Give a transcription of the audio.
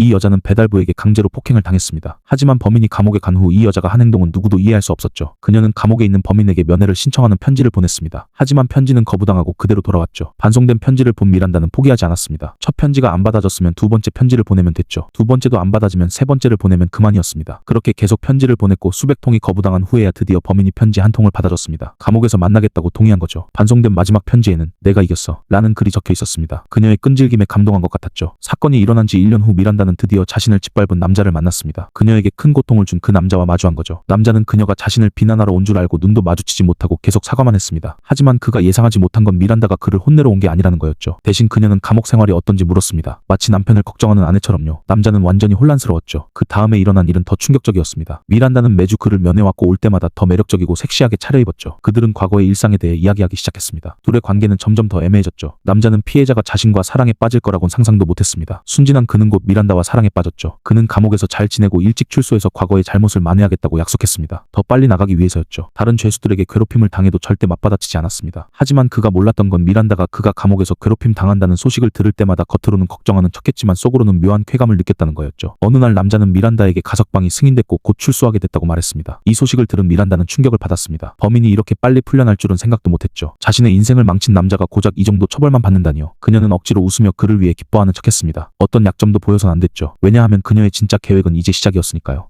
이 여자는 배달부에게 강제로 폭행을 당했습니다. 하지만 범인이 감옥에 간 후 이 여자가 한 행동은 누구도 이해할 수 없었죠. 그녀는 감옥에 있는 범인에게 면회를 신청하는 편지를 보냈습니다. 하지만 편지는 거부당하고 그대로 돌아왔죠. 반송된 편지를 본 미란다는 포기하지 않았습니다. 첫 편지가 안 받아졌으면 두 번째 편지를 보내면 됐죠. 두 번째도 안 받아지면 세 번째를 보내면 그만이었습니다. 그렇게 계속 편지를 보냈고 수백 통이 거부당한 후에야 드디어 범인이 편지 한 통을 받아줬습니다. 감옥에서 만나겠다고 동의한 거죠. 반송된 마지막 편지에는 내가 이겼어 라는 글이 적혀 있었습니다. 그녀의 끈질김에 감동한 것 같았죠. 사건이 일어난 지 1년 후 미란다는 드디어 자신을 짓밟은 남자를 만났습니다. 그녀에게 큰 고통을 준 그 남자와 마주한 거죠. 남자는 그녀가 자신을 비난하러 온 줄 알고 눈도 마주치지 못하고 계속 사과만 했습니다. 하지만 그가 예상하지 못한 건 미란다가 그를 혼내러 온 게 아니라는 거였죠. 대신 그녀는 감옥 생활이 어떤지 물었습니다. 마치 남편을 걱정하는 아내처럼요. 남자는 완전히 혼란스러웠죠. 그 다음에 일어난 일은 더 충격적이었습니다. 미란다는 매주 그를 면회왔고 올 때마다 더 매력적이고 섹시하게 차려입었죠. 그들은 과거의 일상에 대해 이야기하기 시작했습니다. 둘의 관계는 점점 더 애매해졌죠. 남자는 피해자가 자신과 사랑에 빠질 거라곤 상상도 못했습니다. 순진한 그는 곧 미란다와 사랑에 빠졌죠. 그는 감옥에서 잘 지내고 일찍 출소해서 과거의 잘못을 만회하겠다고 약속했습니다. 더 빨리 나가기 위해서였죠. 다른 죄수들에게 괴롭힘을 당해도 절대 맞받아치지 않았습니다. 하지만 그가 몰랐던 건 미란다가 그가 감옥에서 괴롭힘 당한다는 소식을 들을 때마다 겉으로는 걱정하는 척했지만 속으로는 묘한 쾌감을 느꼈다는 거였죠. 어느 날 남자는 미란다에게 가석방이 승인됐고 곧 출소하게 됐다고 말했습니다. 이 소식을 들은 미란다는 충격을 받았습니다. 범인이 이렇게 빨리 풀려날 줄은 생각도 못했죠. 자신의 인생을 망친 남자가 고작 이 정도 처벌만 받는다니요. 그녀는 억지로 웃으며 그를 위해 기뻐하는 척했습니다. 어떤 약점도 보여선 안 됐 죠. 왜냐하면 그녀의 진짜 계획은 이제 시작이었으니까요.